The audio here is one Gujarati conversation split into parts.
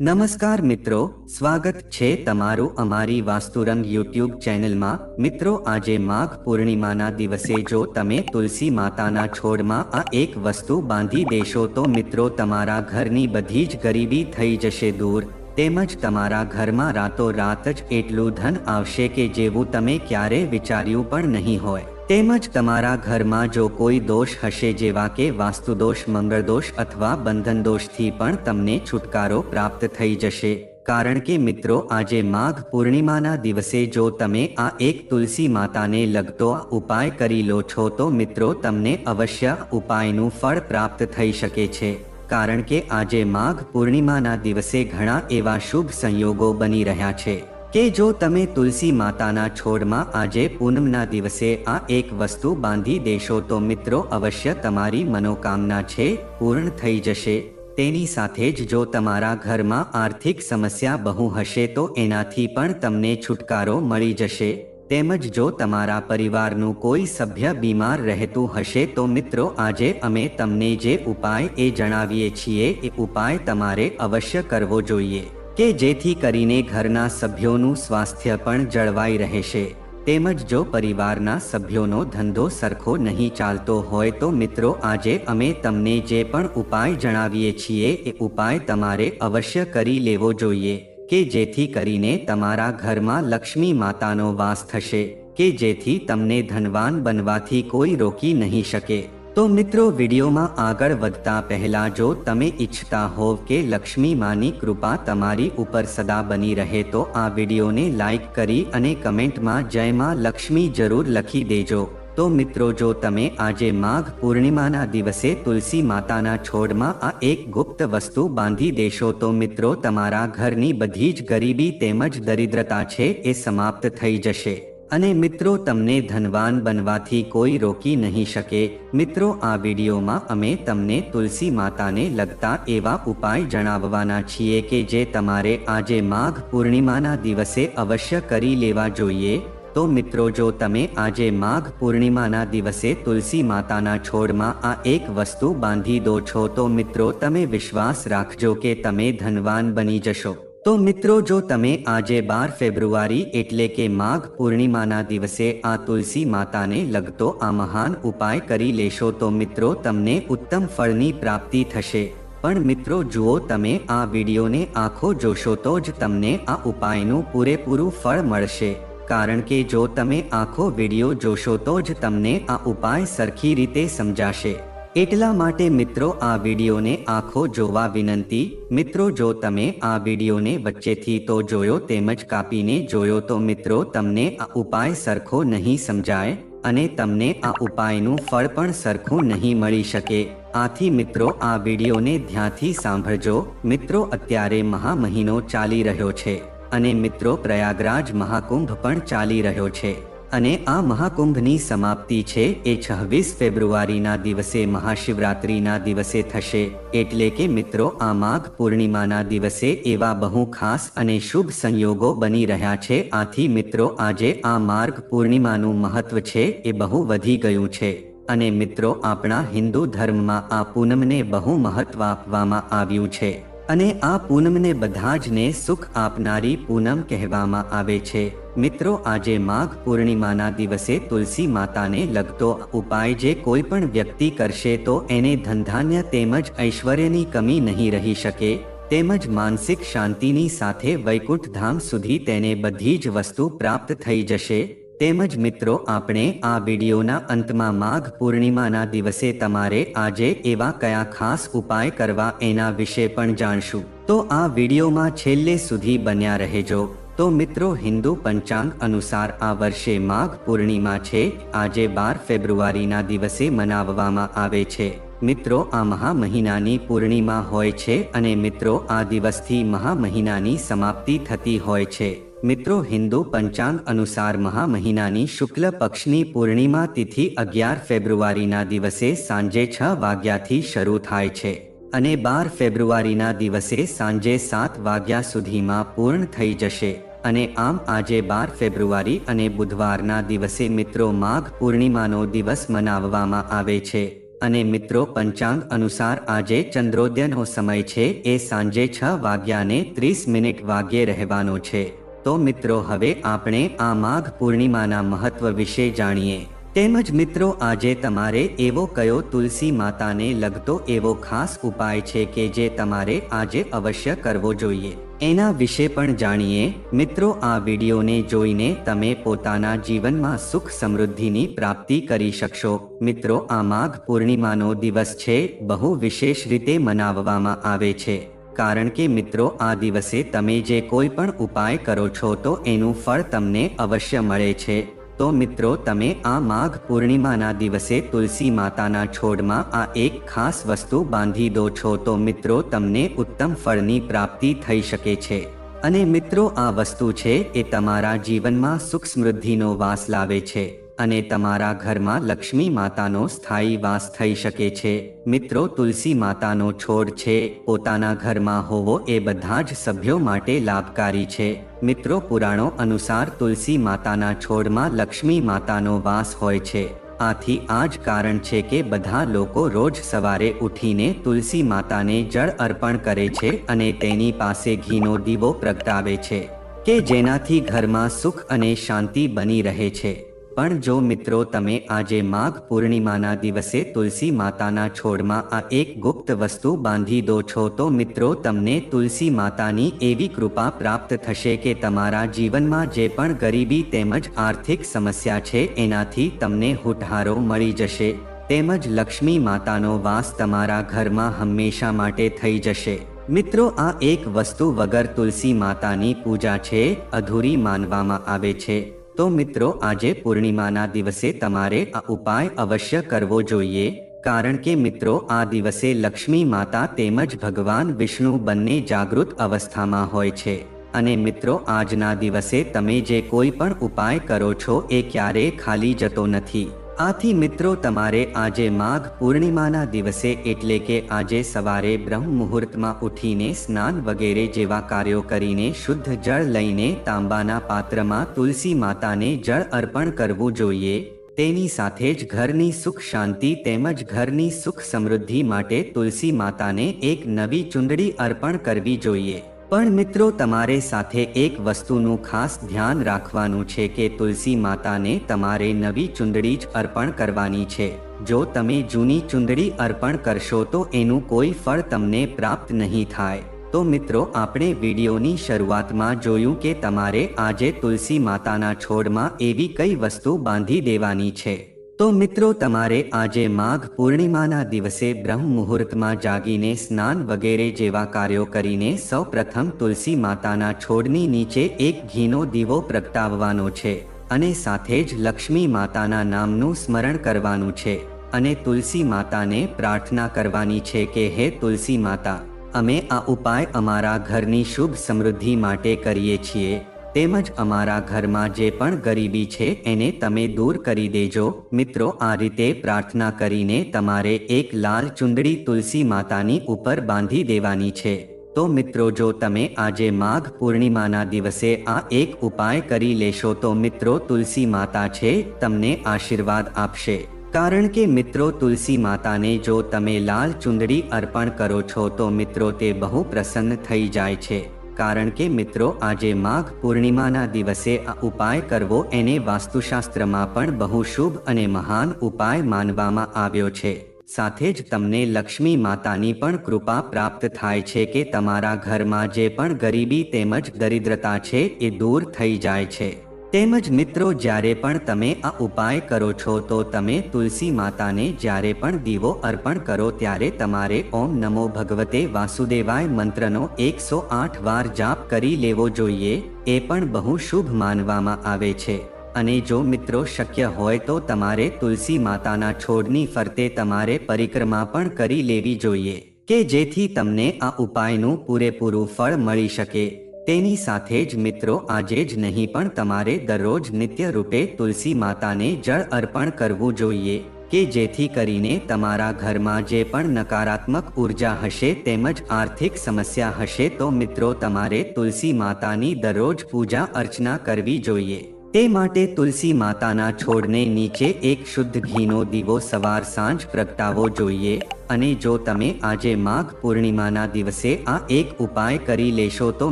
નમસ્કાર મિત્રો, સ્વાગત છે તમારું અમારી વાસ્તુરંગ યુટ્યુબ ચેનલમાં. મિત્રો, આજે માઘ પૂર્ણિમાના દિવસે જો તમે તુલસી માતાના છોડમાં આ એક વસ્તુ બાંધી દેશો તો મિત્રો, તમારા ઘરની બધી જ ગરીબી થઈ જશે દૂર. તેમજ તમારા ઘરમાં રાતો રાત જ એટલું ધન આવશે કે જેવું તમે ક્યારે વિચાર્યું પણ નહીં હોય. તેમજ તમારા ઘરમાં જો કોઈ દોષ હશે જેવા કે વાસ્તુદોષ, મંગળદોષ અથવા બંધન દોષથી પણ તમને છુટકારો પ્રાપ્ત થઈ જશે. કારણ કે મિત્રો, આજે માઘ પૂર્ણિમાના દિવસે જો તમે આ એક તુલસી માતાને લગતો ઉપાય કરી લો છો તો મિત્રો, તમને અવશ્ય ઉપાયનું ફળ પ્રાપ્ત થઈ શકે છે. કારણ કે આજે માઘ પૂર્ણિમાના દિવસે ઘણા એવા શુભ સંયોગો બની રહ્યા છે. કે જો તમે તુલસી માતાના છોડમાં આજે પૂનમના દિવસે આ એક વસ્તુ બાંધી દેશો, તો મિત્રો અવશ્ય તમારી મનોકામના છે, પૂર્ણ થઈ જશે. તેની સાથે જ જો તમારા ઘરમાં આર્થિક સમસ્યા બહુ હશે, તો એનાથી પણ તમને છુટકારો મળી જશે. તેમજ જો તમારા પરિવારનું કોઈ સભ્ય બીમાર રહેતું હશે, તો મિત્રો આજે અમે તમને જે ઉપાય એ જણાવીએ છીએ, એ ઉપાય તમારે અવશ્ય કરવો જોઈએ. કે જેથી કરીને ઘરના સભ્યોનું સ્વાસ્થ્ય પણ જળવાઈ રહેશે. તેમજ જો પરિવારના સભ્યોનો ધંધો સરખો નહીં ચાલતો હોય તો મિત્રો આજે અમે તમને જે પણ ઉપાય જણાવીએ છીએ એ ઉપાય તમારે અવશ્ય કરી લેવો જોઈએ. કે જેથી કરીને તમારા ઘરમાં લક્ષ્મી માતાનો વાસ થશે. કે જેથી તમને ધનવાન બનવાથી કોઈ રોકી નહીં શકે. તો મિત્રો વિડીયોમાં આગળ વધતા પહેલા જો તમે ઈચ્છતા હોવ કે લક્ષ્મી માની કૃપા તમારી ઉપર સદા બની રહે તો આ વિડીયોને લાઈક કરી અને કમેન્ટમાં જય માં લક્ષ્મી જરૂર લખી દેજો. તો મિત્રો જો તમે આજે માઘ પૂર્ણિમાના દિવસે તુલસી માતાના છોડમાં આ એક ગુપ્ત વસ્તુ બાંધી દેશો તો મિત્રો તમારા ઘરની બધી જ ગરીબી તેમજ દરિદ્રતા છે એ સમાપ્ત થઈ જશે. અને મિત્રો, તમને ધનવાન બનવાથી કોઈ રોકી નહીં શકે. મિત્રો, આ વિડીયોમાં અમે તમને તુલસી માતાને લગતા એવા ઉપાય જણાવવાના છીએ કે જે તમારે આજે માઘ પૂર્ણિમાના દિવસે અવશ્ય કરી લેવા જોઈએ. તો મિત્રો, જો તમે આજે માઘ પૂર્ણિમાના દિવસે તુલસી માતાના છોડમાં આ એક વસ્તુ બાંધી દો છો, તો મિત્રો, તમે વિશ્વાસ રાખજો કે તમે ધનવાન બની જશો. તો મિત્રો, જો તમે આજે બાર ફેબ્રુઆરી એટલે કે માઘ પૂર્ણિમાના દિવસે આ તુલસી માતાને લગતો આ મહાન ઉપાય કરી લેશો, તો મિત્રો, તમને ઉત્તમ ફળની પ્રાપ્તિ થશે. પણ મિત્રો, જુઓ, તમે આ વિડીયોને આખો જોશો તો જ તમને આ ઉપાયનું પૂરેપૂરું ફળ મળશે. કારણ કે જો તમે આખો વીડિયો જોશો તો જ તમને આ ઉપાય સરખી રીતે સમજાશે. એટલા માટે મિત્રો, આ વિડીયોને આખો જોવા વિનંતી. મિત્રો, જો તમે આ વિડીયોને વચ્ચેથી તો જોયો તેમજ કાપીને જોયો તો મિત્રો, તમને આ ઉપાય સરખો નહીં સમજાય અને તમને આ ઉપાયનું ફળ પણ સરખું નહીં મળી શકે. આથી મિત્રો, આ વિડીયોને ધ્યાનથી સાંભળજો. મિત્રો, અત્યારે મહા મહિનો ચાલી રહ્યો છે અને મિત્રો, પ્રયાગરાજ મહાકુંભ પણ ચાલી રહ્યો છે. અને આ મહાકુંભની સમાપ્તિ છે એ છવ્વીસ ફેબ્રુઆરીના દિવસે મહાશિવરાત્રિના દિવસે થશે. એટલે કે મિત્રો, આ માઘ પૂર્ણિમાના દિવસે એવા બહુ ખાસ અને શુભ સંયોગો બની રહ્યા છે. આથી મિત્રો, આજે આ માર્ગ પૂર્ણિમાનું મહત્વ છે એ બહુ વધી ગયું છે. અને મિત્રો, આપણા હિન્દુ ધર્મમાં આ પૂનમને બહુ મહત્વ આપવામાં આવ્યું છે. અને આ પૂનમને બધા જને સુખ આપનારી પૂનમ કહેવામાં આવે છે. મિત્રો, આજે માઘ પૂર્ણિમાના દિવસે તુલસી માતાને લગતો ઉપાય જે કોઈ પણ વ્યક્તિ કરશે તો એને ધનધાન્ય તેમજ ઐશ્વર્યની કમી નહીં રહી શકે, તેમજ માનસિક શાંતિની સાથે વૈકુંઠ ધામ સુધી તેને બધી જ વસ્તુ પ્રાપ્ત થઈ જશે. તેમજ મિત્રો, આપણે આ વિડીયોના અંતમાં માઘ પૂર્ણિમાના દિવસે તમારે આજે એવા કયા ખાસ ઉપાય કરવા એના વિશે પણ જાણશું. તો આ વિડીયોમાં છેલ્લે સુધી બન્યા રહેજો. તો મિત્રો, હિન્દુ પંચાંગ અનુસાર આ વર્ષે માઘ પૂર્ણિમા છે. આજે બાર ફેબ્રુઆરીના દિવસે મનાવવામાં આવે છે. મિત્રો, આ મહા મહિનાની પૂર્ણિમા હોય છે અને મિત્રો, આ દિવસથી મહા મહિનાની સમાપ્તિ થતી હોય છે. મિત્રો, હિન્દુ પંચાંગ અનુસાર મહા મહિનાની શુક્લ પક્ષની પૂર્ણિમા તિથિ અગિયાર ફેબ્રુઆરીના દિવસે સાંજે છ વાગ્યાથી શરૂ થાય છે. અને બાર ફેબ્રુઆરીના દિવસે સાંજે સાત વાગ્યા સુધીમાં પૂર્ણ થઈ જશે. અને આમ આજે બાર ફેબ્રુઆરી અને બુધવારના દિવસે મિત્રો માઘ પૂર્ણિમાનો દિવસ મનાવવામાં આવે છે. અને મિત્રો પંચાંગ અનુસાર આજે ચંદ્રોદયનો સમય છે, એ સાંજે છ વાગ્યાને ત્રીસ મિનિટ વાગ્યે રહેવાનો છે. તો મિત્રો હવે આપણે આ માઘ પૂર્ણિમાના મહત્વ વિશે જાણીએ. તેમજ મિત્રો, આજે તમારે એવો કયો તુલસી માતાને લગતો એવો ખાસ ઉપાય છે કે જે તમારે આજે અવશ્ય કરવો જોઈએ? એના વિશે પણ જાણીએ. મિત્રો, આ વિડીયોને જોઈને તમે પોતાના જીવનમાં સુખ સમૃદ્ધિની પ્રાપ્તિ કરી શકશો. મિત્રો, આ માઘ પૂર્ણિમાનો દિવસ છે, બહુ વિશેષ રીતે મનાવવામાં આવે છે. કારણ કે મિત્રો, આ દિવસે તમે જે કોઈ પણ ઉપાય કરો છો તો એનું ફળ તમને અવશ્ય મળે છે. તો મિત્રો, તમે આ માઘ પૂર્ણિમાના દિવસે તુલસી માતાના છોડમાં આ એક ખાસ વસ્તુ બાંધી દો છો, તો મિત્રો, તમને ઉત્તમ ફળની પ્રાપ્તિ થઈ શકે છે. અને મિત્રો, આ વસ્તુ છે એ તમારા જીવનમાં સુખ સમૃદ્ધિનો વાસ લાવે છે. અને તમારા ઘરમાં લક્ષ્મી માતાનો સ્થાયી વાસ થઈ શકે છે. મિત્રો, તુલસી માતાનો છોડ છે. પોતાના ઘરમાં હોવો એ બધા જ સભ્યો માટે લાભકારી છે. મિત્રો, પુરાણો અનુસાર તુલસી માતાના છોડમાં લક્ષ્મી માતાનો વાસ હોય છે. આથી આ જ કારણ છે કે બધા લોકો રોજ સવારે ઉઠીને તુલસી માતાને જળ અર્પણ કરે છે અને તેની પાસે ઘીનો દીવો પ્રગટાવે છે, કે જેનાથી ઘરમાં સુખ અને શાંતિ બની રહે છે. પણ જો મિત્રો તમે આજે માઘ પૂર્ણિમાના દિવસે તુલસી માતાના છોડમાં આ એક ગુપ્ત વસ્તુ બાંધી દો છો, તો મિત્રો તમને તુલસી માતાની એવી કૃપા પ્રાપ્ત થશે કે તમારા જીવનમાં જે પણ ગરીબી તેમજ આર્થિક સમસ્યા છે, એનાથી તમને હુટહારો મળી જશે. તેમજ લક્ષ્મી માતાનો વાસ તમારા ઘરમાં હંમેશા માટે થઈ જશે. મિત્રો, આ એક વસ્તુ વગર તુલસી માતાની પૂજા છે, અધૂરી માનવામાં આવે છે. તો મિત્રો, આજે પૂર્ણિમાના દિવસે તમારે આ ઉપાય અવશ્ય કરવો જોઈએ, કારણ કે મિત્રો, આ દિવસે લક્ષ્મી માતા તેમજ ભગવાન વિષ્ણુ બંને જાગૃત અવસ્થામાં હોય છે. અને મિત્રો, આજના દિવસે તમે જે કોઈ પણ ઉપાય કરો છો, એ ક્યારેય ખાલી જતો નથી. આથી મિત્રો તમારે આજે માઘ પૂર્ણિમાના દિવસે એટલે કે આજે સવારે બ્રહ્મ મુહૂર્તમાં ઉઠીને સ્નાન વગેરે જેવા કાર્યો કરીને શુદ્ધ જળ લઈને તાંબાના પાત્રમાં તુલસી માતાને જળ અર્પણ કરવું જોઈએ. તેની સાથે જ ઘરની સુખ શાંતિ તેમજ ઘરની સુખ સમૃદ્ધિ માટે તુલસી માતાને એક નવી ચુંદડી અર્પણ કરવી જોઈએ. પણ મિત્રો, તમારે સાથે એક વસ્તુનું ખાસ ધ્યાન રાખવાનું છે કે તુલસી માતાને તમારે નવી ચુંદડી જ અર્પણ કરવાની છે. જો તમે જૂની ચુંદડી અર્પણ કરશો તો એનું કોઈ ફળ તમને પ્રાપ્ત નહીં થાય. તો મિત્રો, આપણે વિડીયોની શરૂઆતમાં જોયું કે તમારે આજે તુલસી માતાના છોડમાં એવી કઈ વસ્તુ બાંધી દેવાની છે. તો મિત્રો, તમારે આજે માઘ પૂર્ણિમાના દિવસે બ્રહ્મ મુહૂર્તમાં જાગીને સ્નાન વગેરે જેવા કાર્યો કરીને સૌ પ્રથમ તુલસી માતાના છોડની નીચે એક ઘીનો દીવો પ્રગટાવવાનો છે અને સાથે જ લક્ષ્મી માતાના નામનું સ્મરણ કરવાનું છે અને તુલસી માતાને પ્રાર્થના કરવાની છે કે, હે તુલસી માતા, અમે આ ઉપાય અમારા ઘરની શુભ સમૃદ્ધિ માટે કરીએ છીએ. તેમજ અમારા ઘરમાં જે પણ ગરીબી છે, એને તમે દૂર કરી દેજો. મિત્રો, આ રીતે પ્રાર્થના કરીને તમારે એક લાલ ચુંદડી તુલસી માતાની ઉપર બાંધી દેવાની છે. તો મિત્રો, જો તમે આજે માઘ પૂર્ણિમાના દિવસે આ એક ઉપાય કરી લેશો, તો મિત્રો, તુલસી માતા છે, તમને આશીર્વાદ આપશે. કારણ કે મિત્રો, તુલસી માતાને જો તમે લાલ ચુંદડી અર્પણ કરો છો, તો મિત્રો, તે બહુ પ્રસન્ન થઈ જાય છે. કારણ કે મિત્રો, આજે માઘ પૂર્ણિમાના દિવસે આ ઉપાય કરવો એને વાસ્તુશાસ્ત્રમાં પણ બહુ શુભ અને મહાન ઉપાય માનવામાં આવ્યો છે. સાથે જ તમને લક્ષ્મી માતાની પણ કૃપા પ્રાપ્ત થાય છે કે તમારા ઘરમાં જે પણ ગરીબી તેમજ દરિદ્રતા છે એ દૂર થઈ જાય છે. તેમજ મિત્રો, જ્યારે પણ તમે આ ઉપાય કરો છો, તો તમે તુલસી માતાને જ્યારે પણ દીવો અર્પણ કરો, ત્યારે તમારે ઓમ નમો ભગવતે વાસુદેવાય મંત્રનો એકસો આઠ વાર જાપ કરી લેવો જોઈએ. એ પણ બહુ શુભ માનવામાં આવે છે. અને જો મિત્રો શક્ય હોય, તો તમારે તુલસી માતાના છોડની ફરતે તમારે પરિક્રમા પણ કરી લેવી જોઈએ. કે જેથી તમને આ ઉપાયનું પૂરેપૂરું ફળ મળી શકે. તેની સાથે જ મિત્રો, આજે જ નહીં પણ તમારે દરરોજ નિત્ય રૂપે તુલસી માતાને જળ અર્પણ કરવું જોઈએ, કે જેથી કરીને તમારા ઘરમાં જે પણ નકારાત્મક ઊર્જા હશે તેમજ આર્થિક સમસ્યા હશે તો મિત્રો, તમારે તુલસી માતાની દરરોજ પૂજા અર્ચના કરવી જોઈએ. તે માટે તુલસી માતાના છોડને નીચે એક શુદ્ધ ઘીનો દીવો સવાર સાંજ પ્રગટાવવો જોઈએ. અને જો તમે આજે માઘ પૂર્ણિમાના દિવસે આ એક ઉપાય કરી લેશો તો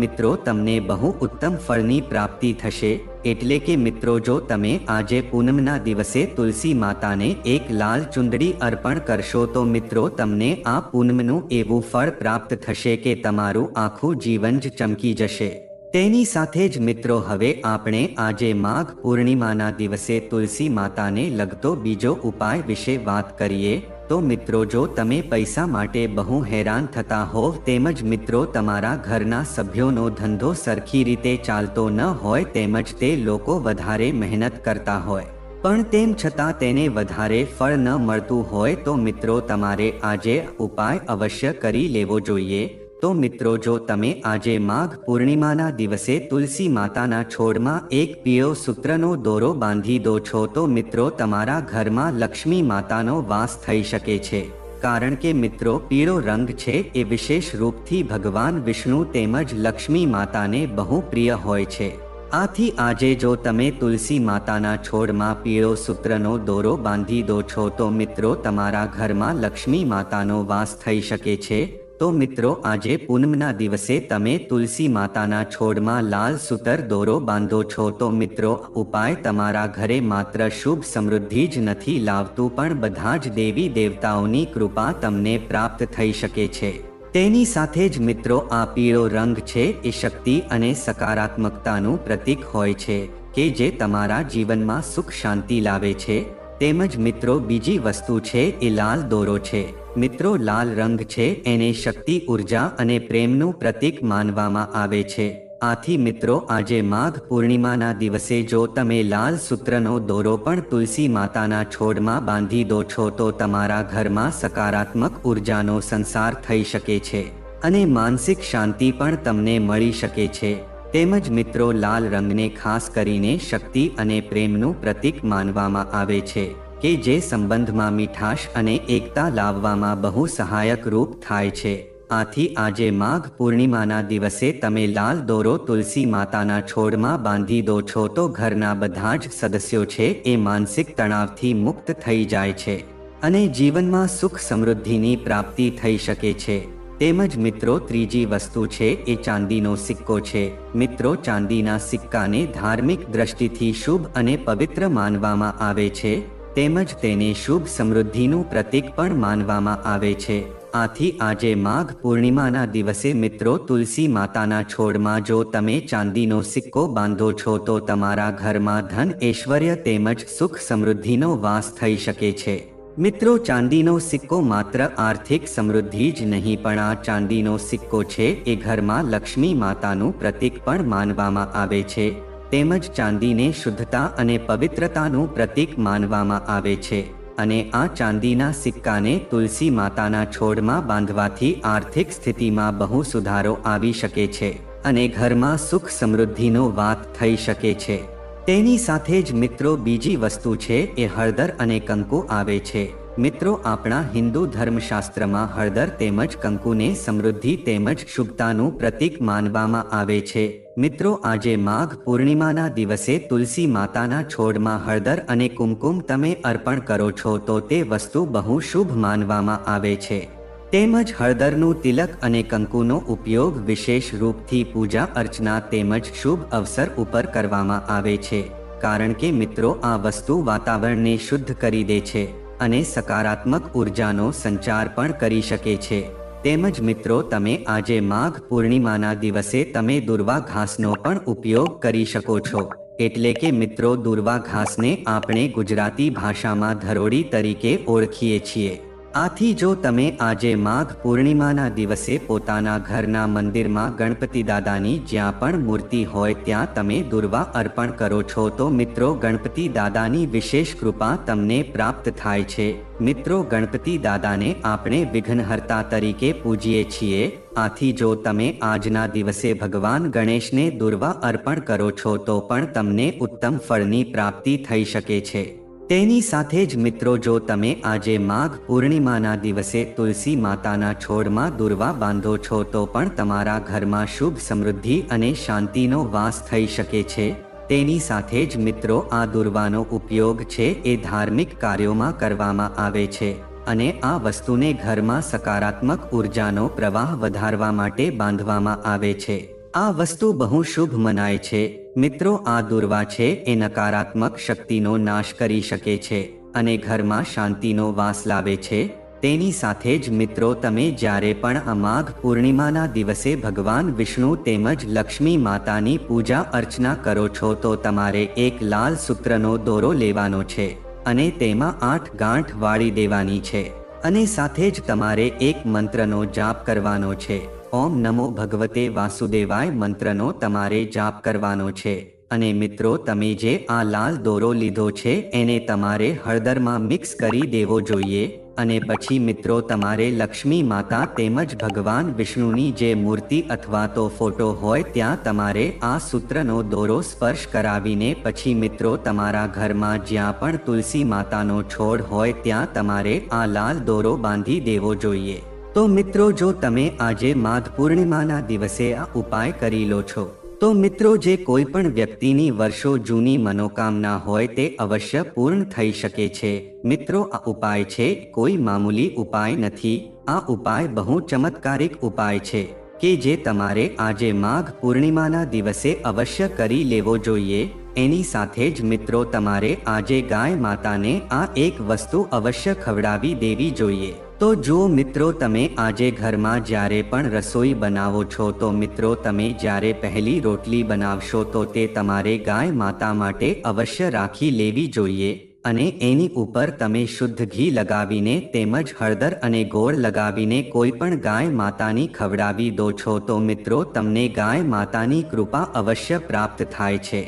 મિત્રો તમને બહુ ઉત્તમ ફળની પ્રાપ્તિ થશે. એટલે કે મિત્રો જો તમે આજે પૂનમના દિવસે તુલસી માતાને એક લાલ ચુંદડી અર્પણ કરશો તો મિત્રો તમને આ પૂનમનું એવું ફળ પ્રાપ્ત થશે કે તમારું આખું જીવન જ ચમકી જશે. તેની સાથે જ મિત્રો હવે આપણે આજે માઘ પૂર્ણિમાના દિવસે તુલસી માતાને લગતો બીજો ઉપાય વિશે વાત કરીએ. તો મિત્રો, જો તમે પૈસા માટે બહુ હેરાન થતા હોવ તેમજ મિત્રો, તમારા ઘરના સભ્યોનો ધંધો સરખી રીતે ચાલતો ન હોય, તેમજ તે લોકો વધારે મહેનત કરતા હોય. પણ તેમ છતાં તેને વધારે ફળ ન મળતું હોય, તો મિત્રો, તમારે આજે ઉપાય અવશ્ય કરી લેવો જોઈએ. તો મિત્રો જો તમે આજે માઘ પૂર્ણિમાના દિવસે તુલસી માતાના છોડમાં એક પીળો સૂત્રનો દોરો બાંધી દો છો તો મિત્રો તમારા ઘરમાં લક્ષ્મી માતાનો વાસ થઈ શકે છે. કારણ કે મિત્રો પીળો રંગ છે એ વિશેષ રૂપથી ભગવાન વિષ્ણુ તેમજ લક્ષ્મી માતાને બહુ પ્રિય હોય છે. આથી આજે જો તમે તુલસી માતાના છોડમાં પીળો સૂત્રનો દોરો બાંધી દો છો તો મિત્રો તમારા ઘરમાં લક્ષ્મી માતાનો વાસ થઈ શકે છે. તો મિત્રો, આજે પૂનમના દિવસે તમે તુલસી માતાના છોડમાં લાલ સૂતર દોરો બાંધો છો. તો મિત્રો, ઉપાય તમારા ઘરે માત્ર શુભ સમૃદ્ધિ જ નથી, લાવતું પણ બધા જ દેવી દેવતાઓની કૃપા તમને પ્રાપ્ત થઈ શકે છે. તેની સાથે જ મિત્રો, આ પીળો રંગ છે, એ શક્તિ અને સકારાત્મકતાનું પ્રતીક હોય છે, કે જે તમારા જીવનમાં સુખ શાંતિ લાવે છે. તેમજ મિત્રો, બીજી વસ્તુ છે, એ લાલ દોરો છે. મિત્રો લાલ રંગ છે, એને શક્તિ, ઊર્જા અને પ્રેમનું પ્રતીક માનવામાં આવે છે. આથી મિત્રો, આજે માઘ પૂર્ણિમાના દિવસે જો તમે લાલ સૂત્રનો દોરો પણ તુલસી માતાના છોડમાં બાંધી દો છો, તો તમારા ઘરમાં સકારાત્મક ઉર્જાનો સંસાર થઈ શકે છે અને માનસિક શાંતિ પણ તમને મળી શકે છે. તેમજ મિત્રો, લાલ રંગને ખાસ કરીને શક્તિ અને પ્રેમનું પ્રતીક માનવામાં આવે છે. કે જે સંબંધમાં મીઠાશ અને એકતા લાવવામાં બહુ સહાયક રૂપ થાય છે. આથી આજે માઘ પૂર્ણિમાના દિવસે તમે લાલ દોરો તુલસી માતાના છોડમાં બાંધી દો છો તો ઘરના બધા જ સદસ્યો છે એ માનસિક તણાવથી મુક્ત થઈ જાય છે અને જીવનમાં સુખ સમૃદ્ધિની પ્રાપ્તિ થઈ શકે છે. તેમજ મિત્રો ત્રીજી વસ્તુ છે એ ચાંદીનો સિક્કો છે. મિત્રો ચાંદીના સિક્કાને ધાર્મિક દ્રષ્ટિથી શુભ અને પવિત્ર માનવામાં આવે છે. તેમજ તેને શુભ સમૃદ્ધિનું પ્રતીક પણ માનવામાં આવે છે. આથી આજે માઘ પૂર્ણિમાના દિવસે મિત્રો તુલસી માતાના છોડમાં જો તમે ચાંદીનો સિક્કો બાંધો છો તો તમારા ઘરમાં ધન, ઐશ્વર્ય તેમજ સુખ સમૃદ્ધિનો વાસ થઈ શકે છે. મિત્રો ચાંદીનો સિક્કો માત્ર આર્થિક સમૃદ્ધિ જ નહીં પણ આ ચાંદીનો સિક્કો છે એ ઘરમાં લક્ષ્મી માતાનું પ્રતીક પણ માનવામાં આવે છે. તેમજ ચાંદીને શુદ્ધતા અને પવિત્રતાનું પ્રતીક માનવામાં આવે છે અને આ ચાંદીના સિક્કાને તુલસી માતાના છોડમાં બાંધવાથી આર્થિક સ્થિતિમાં બહુ સુધારો આવી શકે છે અને ઘરમાં સુખ સમૃદ્ધિનો વાત થઈ શકે છે. તેની સાથે જ મિત્રો બીજી વસ્તુ છે એ હળદર અને કંકુ આવે છે. મિત્રો આપણા હિન્દુ ધર્મશાસ્ત્રમાં હળદર તેમજ કંકુને સમૃદ્ધિ તેમજ શુભતાનું પ્રતીક માનવામાં આવે છે. મિત્રો, આજે માઘ પૂર્ણિમાના દિવસે તુલસી માતાના છોડમાં હળદર અને કુમકુમ તમે અર્પણ કરો છો, તો તે વસ્તુ બહુ શુભ માનવામાં આવે છે. તેમજ હળદરનું તિલક અને કંકુનો ઉપયોગ વિશેષ રૂપથી પૂજા અર્ચના તેમજ શુભ અવસર ઉપર કરવામાં આવે છે. કારણ કે મિત્રો, આ વસ્તુ વાતાવરણને શુદ્ધ કરી દે છે અને સકારાત્મક ઉર્જાનો સંચાર પણ કરી શકે છે. તેમજ મિત્રો, તમે આજે માઘ પૂર્ણિમાના દિવસે તમે દુર્વા ઘાસનો પણ ઉપયોગ કરી શકો છો. એટલે કે મિત્રો દુર્વા ઘાસને આપણે ગુજરાતી ભાષામાં ધરોડી તરીકે ઓળખીએ છીએ. આથી જો તમે આજે માઘ પૂર્ણિમાના દિવસે પોતાના ઘરના મંદિરમાં ગણપતિ દાદાની જ્યાં પણ મૂર્તિ હોય ત્યાં તમે દુર્વા અર્પણ કરો છો, તો મિત્રો ગણપતિ દાદાની વિશેષ કૃપા તમને પ્રાપ્ત થાય છે. મિત્રો ગણપતિ દાદાને આપણે વિઘ્નહર્તા તરીકે પૂજીએ છીએ. આથી જો તમે આજના દિવસે ભગવાન ગણેશને દુર્વા અર્પણ કરો છો, તો પણ તમને ઉત્તમ ફળની પ્રાપ્તિ થઈ શકે છે. તેની સાથે જ મિત્રો જો તમે આજે માઘ પૂર્ણિમાના દિવસે તુલસી માતાના છોડમાં દુર્વા બાંધો છો તો પણ તમારા ઘરમાં શુભ સમૃદ્ધિ અને શાંતિનો વાસ થઈ શકે છે. તેની સાથે જ મિત્રો આ દુર્વાનો ઉપયોગ છે એ ધાર્મિક કાર્યોમાં કરવામાં આવે છે અને આ વસ્તુને ઘરમાં સકારાત્મક ઉર્જાનો પ્રવાહ વધારવા માટે બાંધવામાં આવે છે. આ વસ્તુ બહુ શુભ મનાય છે. મિત્રો, આ દુર્વા છે, એ નકારાત્મક શક્તિનો નાશ કરી શકે છે અને ઘરમાં શાંતિનો વાસ લાવે છે. તેની સાથે જ મિત્રો, તમે જ્યારે પણ આ માઘ પૂર્ણિમાના દિવસે ભગવાન વિષ્ણુ તેમજ લક્ષ્મી માતાની પૂજા અર્ચના કરો છો, તો તમારે એક લાલ સૂત્રનો દોરો લેવાનો છે અને તેમાં આઠ ગાંઠ વાળી દેવાની છે અને સાથે જ તમારે એક મંત્રનો જાપ કરવાનો છે. ઓમ નમો ભગવતે વાસુદેવાય મંત્રનો તમારે જાપ કરવાનો છે. અને મિત્રો, તમે જે આ લાલ દોરો લીધો છે, એને તમારે હળદરમાં મિક્સ કરી દેવો જોઈએ. અને પછી મિત્રો, તમારે લક્ષ્મી માતા તેમજ ભગવાન વિષ્ણુની જે મૂર્તિ અથવા તો ફોટો હોય, ત્યાં તમારે આ સૂત્રનો દોરો સ્પર્શ કરાવીને પછી મિત્રો, તમારા ઘરમાં જ્યાં પણ તુલસી માતાનો છોડ હોય, ત્યાં તમારે આ લાલ દોરો બાંધી દેવો જોઈએ. તો મિત્રો જો તમે આજે માઘ પૂર્ણિમાના દિવસે આ ઉપાય કરી લો છો, તો મિત્રો જે કોઈ પણ વ્યક્તિની વર્ષો જૂની મનોકામના હોય તે અવશ્ય પૂર્ણ થઈ શકે છે. મિત્રો, આ ઉપાય છે, કોઈ મામૂલી ઉપાય નથી. આ ઉપાય બહુ ચમત્કારિક ઉપાય છે કે જે તમારે આજે માઘ પૂર્ણિમાના દિવસે અવશ્ય કરી લેવો જોઈએ. એની સાથે જ મિત્રો, તમારે આજે ગાય માતાને આ એક વસ્તુ અવશ્ય ખવડાવી દેવી જોઈએ. તો જો મિત્રો તમે આજે ઘરમાં જ્યારે પણ રસોઈ બનાવો છો, તો મિત્રો તમે જ્યારે પહેલી રોટલી બનાવશો, તો તે તમારે ગાય માતા માટે અવશ્ય રાખી લેવી જોઈએ અને એની ઉપર તમે શુદ્ધ ઘી લગાવીને તેમજ હળદર અને ગોળ લગાવીને કોઈ પણ ગાય માતાની ખવડાવી દો છો, તો મિત્રો તમને ગાય માતાની કૃપા અવશ્ય પ્રાપ્ત થાય છે.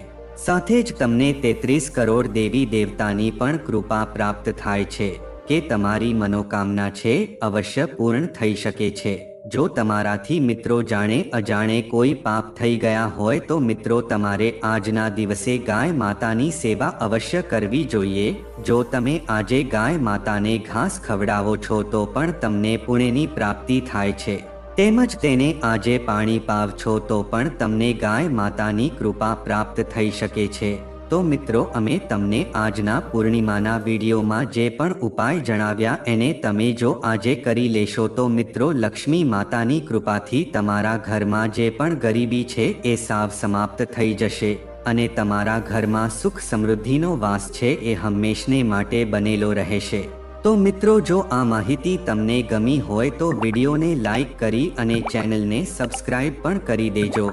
સાથે જ તમને તેત્રીસ કરોડ દેવી દેવતાની પણ કૃપા પ્રાપ્ત થાય છે. કે તમારી મનોકામના છે અવશ્ય પૂર્ણ થઈ શકે છે. જો તમારાથી મિત્રો જાણે અજાણે કોઈ પાપ થઈ ગયા હોય તો મિત્રો તમારે આજના દિવસે ગાય માતાની સેવા અવશ્ય કરવી જોઈએ. જો તમે આજે ગાય માતાને ઘાસ ખવડાવો છો તો પણ તમને પુણ્યની પ્રાપ્તિ થાય છે. તેમજ તેને આજે પાણી પાવ છો તો પણ તમને ગાય માતાની કૃપા પ્રાપ્ત થઈ શકે છે. તો મિત્રો, અમે તમને આજના પૂર્ણિમાના વિડીયોમાં જે પણ ઉપાય જણાવ્યા એને તમે જો આજે કરી લેશો તો મિત્રો, લક્ષ્મી માતાની કૃપાથી તમારા ઘરમાં જે પણ ગરીબી છે એ સાવ સમાપ્ત થઈ જશે અને તમારા ઘરમાં સુખ સમૃદ્ધિનો વાસ છે એ હંમેશને માટે બનેલો રહેશે. તો મિત્રો, જો આ માહિતી તમને ગમી હોય તો વિડીયોને લાઈક કરી અને ચેનલને સબસ્ક્રાઇબ પણ કરી દેજો.